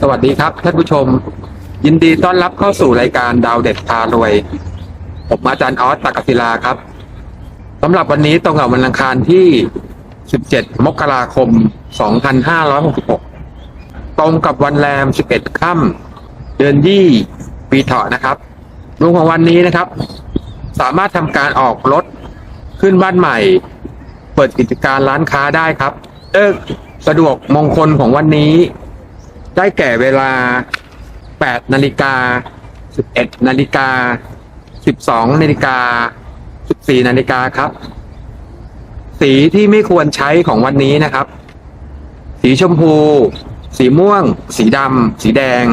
สวัสดีครับท่านผู้ชม ยินดีต้อนรับเข้าสู่รายการดาวเด็ดพารวย ผมอาจารย์ออสตากศิลาครับสำหรับวันนี้ตรงกับวันอังคารที่ 17 มกราคม 2566 ตรงกับวันแรม 11 ค่ำเดือนยี่ปีเถาะนะครับดวงของวันนี้นะครับ สามารถทำการออกรถขึ้นบ้านใหม่ เปิดกิจการร้านค้าได้ครับเลิกสะดวกมงคลของวันนี้ ได้แก่เวลา 8 นาฬิกา 11 นาฬิกา 12 นาฬิกา 14 นาฬิกาครับ สีที่ไม่ควรใช้ของวันนี้นะครับ สีชมพู สีม่วง สีดำ สีแดง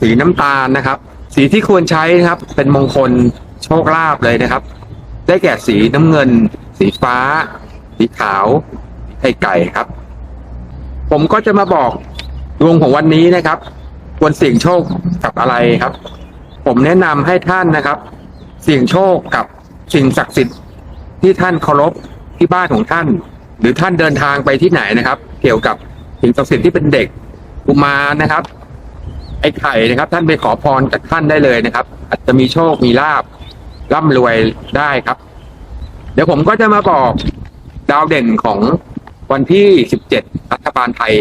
สีน้ำตาลนะครับ สีที่ควรใช้นะครับ เป็นมงคลโชคลาภเลยนะครับ ได้แก่สีน้ำเงิน สีฟ้า สีขาวไข่ไก่ครับ ผมก็จะมาบอก ดวงของวันนี้นะครับ ควรเสี่ยงโชคกับอะไรครับ ผมแนะนำให้ท่านนะครับ เสี่ยงโชคกับสิ่งศักดิ์สิทธิ์ที่ท่านเคารพที่บ้านของท่าน หรือท่านเดินทางไปที่ไหนนะครับ เกี่ยวกับสิ่งศักดิ์สิทธิ์ที่เป็นเด็กกุมารนะครับ ไอ้ไข่นะครับ ท่านไปขอพรจากท่านได้เลยนะครับ อาจจะมีโชคมีลาบร่ำรวยได้ครับ เดี๋ยวผมก็จะมาบอกดาวเด่นของวันที่ 17 รัฐบาลไทย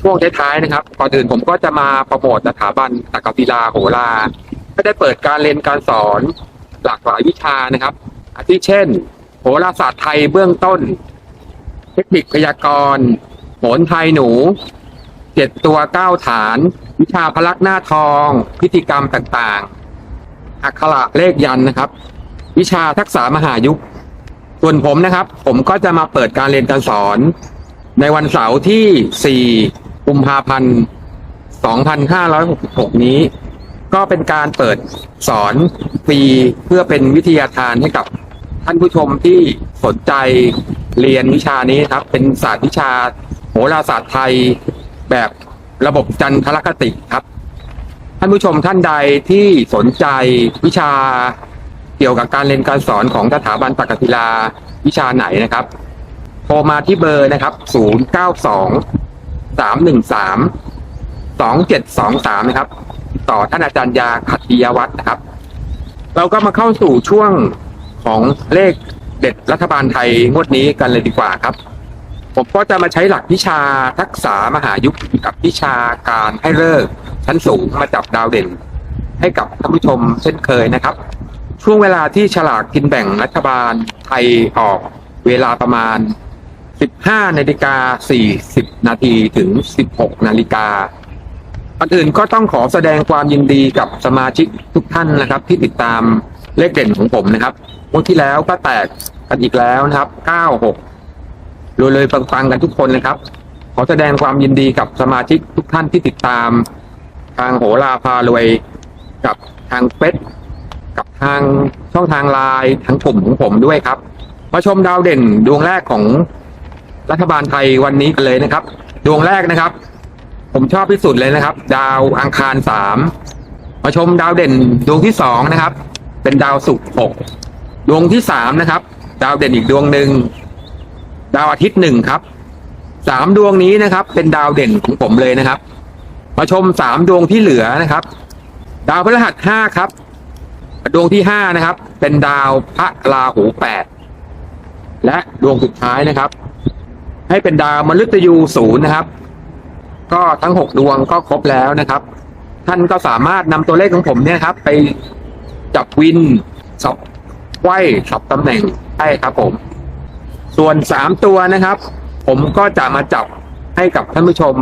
ช่วงท้ายๆนะครับ ก่อนอื่นผมก็จะมาโปรโมทสถาบันตะกศิลาโหราก็ได้เปิดการเรียนการสอนหลากหลายวิชานะครับ อาทิเช่น โหราศาสตร์ไทยเบื้องต้น เทคนิคพยากรณ์โหนไทยหนูเจ็ดตัวเก้าฐาน วิชาพลักหน้าทอง พิธีกรรมต่างๆ อักขระเลขยันนะครับ วิชาทักษะมหายุค ส่วนผมนะครับ ผมก็จะมาเปิดการเรียนการสอน ในวันเสาร์ที่ 4 กุมภาพันธ์ 2566 นี้ ก็เป็นการเปิดสอนฟรีเพื่อเป็นวิทยาทานให้กับท่านผู้ชมที่สนใจเรียนวิชานี้ครับ เป็นศาสตร์วิชาโหราศาสตร์ไทยแบบระบบจันทรคติครับ ท่านผู้ชมท่านใดที่สนใจวิชาเกี่ยวกับการเรียนการสอนของสถาบันตกศิลาวิชาไหนนะครับ โทรมาที่เบอร์นะครับ 092 313 2723นะครับ ต่อท่านอาจารย์ยาขัตติยวัฒน์นะครับ เราก็มาเข้าสู่ช่วงของเลขเด็ดรัฐบาลไทยงวดนี้กันเลยดีกว่าครับ ผมก็จะมาใช้หลักวิชาทักษะมหายุคกับวิชาการให้เลิกชั้นสูงมาจับดาวเด่น ให้กับท่านผู้ชมเช่นเคยนะครับ ช่วงเวลาที่ฉลากกินแบ่งรัฐบาลไทยออกเวลาประมาณ 15นาฬิกา40นาทีถึง 16นาฬิกาก่อนอื่นก็ต้องขอแสดงความยินดีกับสมาชิกทุกท่านนะครับ ที่ติดตามเลขเด่นของผมนะครับงวดที่แล้วก็แตกกันอีกแล้วนะครับ96รวยเลยปังๆกันทุกคนนะครับ ขอแสดงความยินดีกับสมาชิกทุกท่านที่ติดตาม ทางโหราพารวยกับทางเฟซกับทางช่องทางไลน์ทางกลุ่มของผมด้วยครับ มาชมดาวเด่นดวงแรกของ รัฐบาลไทยวันนี้กันเลยนะครับ ดวงแรกนะครับ ผมชอบที่สุดเลยนะครับ ดาวอังคารสามมาชมดาวเด่นดวงที่สองนะครับ เป็นดาวศุกร์หกดวงที่สามนะครับ ดาวเด่นอีกดวงหนึ่งดาวอาทิตย์หนึ่งครับสามดวงนี้นะครับ เป็นดาวเด่นของผมเลยนะครับ มาชมสามดวงที่เหลือนะครับ ดาวพฤหัสห้าครับ ดวงที่ห้านะครับ เป็นดาวพระราหูแปดและดวงสุดท้ายนะครับ ให้เป็นดาวมฤตยูศูนย์นะครับ ก็ทั้งหกดวงก็ครบแล้วนะครับ ท่านก็สามารถนำตัวเลขของผมเนี่ยครับ ไปจับวินสับไหวสับตำแหน่งได้ครับผม ส่วนสามตัวนะครับ ผมก็จะมาจับให้กับท่านผู้ชม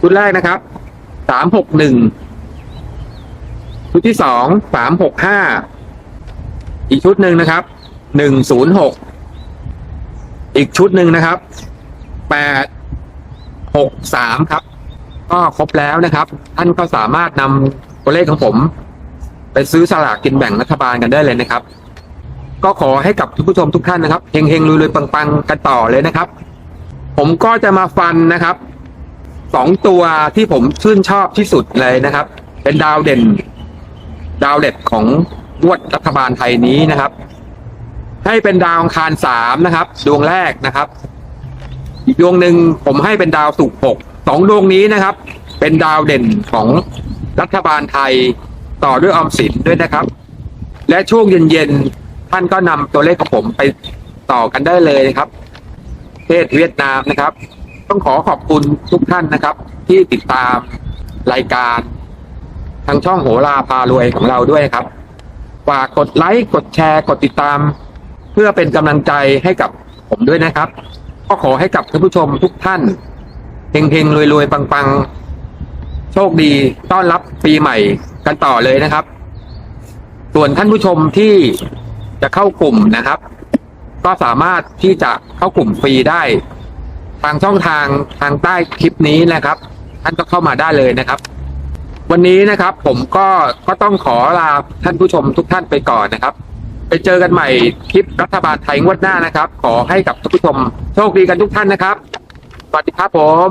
ชุดแรกนะครับสามหกหนึ่งชุดที่สองสามหกห้าอีกชุดหนึ่งนะครับหนึ่งศูนย์หก อีกชุดหนึ่งนะครับแปดหกสามครับ ก็ครบแล้วนะครับ ท่านก็สามารถนำตัวเลขของผม ไปซื้อสลากกินแบ่งรัฐบาลกันได้เลยนะครับ ก็ขอให้กับทุกผู้ชมทุกท่านนะครับเฮงเฮงๆรวยๆปังๆกันต่อเลยนะครับ ผมก็จะมาฟันนะครับสองตัวที่ผมชื่นชอบที่สุดเลยนะครับ เป็นดาวเด่น ดาวเด็ดของงวดรัฐบาลไทยนี้นะครับ ให้เป็นดาวอังคารสามนะครับ ดวงแรกนะครับ ดวงหนึ่งผมให้เป็นดาวศุกร์หกสองดวงนี้นะครับ เป็นดาวเด่นของรัฐบาลไทยต่อด้วยออมสินด้วยนะครับ และช่วงเย็นๆท่านก็นำตัวเลขของผมไปต่อกันได้เลยนะครับประเทศเวียดนามนะครับ ต้องขอขอบคุณทุกท่านนะครับ ที่ติดตามรายการ ทางช่องโหราพารวยของเราด้วยครับฝากกดไลค์กดแชร์กดติดตาม เพื่อเป็นกำลังใจให้กับผมด้วยนะครับ ก็ขอให้กับท่านผู้ชมทุกท่านเฮงๆรวยๆปังๆ โชคดีต้อนรับปีใหม่กันต่อเลยนะครับ ส่วนท่านผู้ชมที่จะเข้ากลุ่มนะครับ ก็สามารถที่จะเข้ากลุ่มฟรีได้ ทางช่องทางทางใต้คลิปนี้นะครับ ท่านก็เข้ามาได้เลยนะครับ วันนี้นะครับ ผมก็ก็ต้องขอลาท่านผู้ชมทุกท่านไปก่อนนะครับ ไปเจอกันใหม่คลิปรัฐบาลไทยงวดหน้านะครับ ขอให้กับทุกผู้ชมโชคดีกันทุกท่านนะครับ สวัสดีครับผม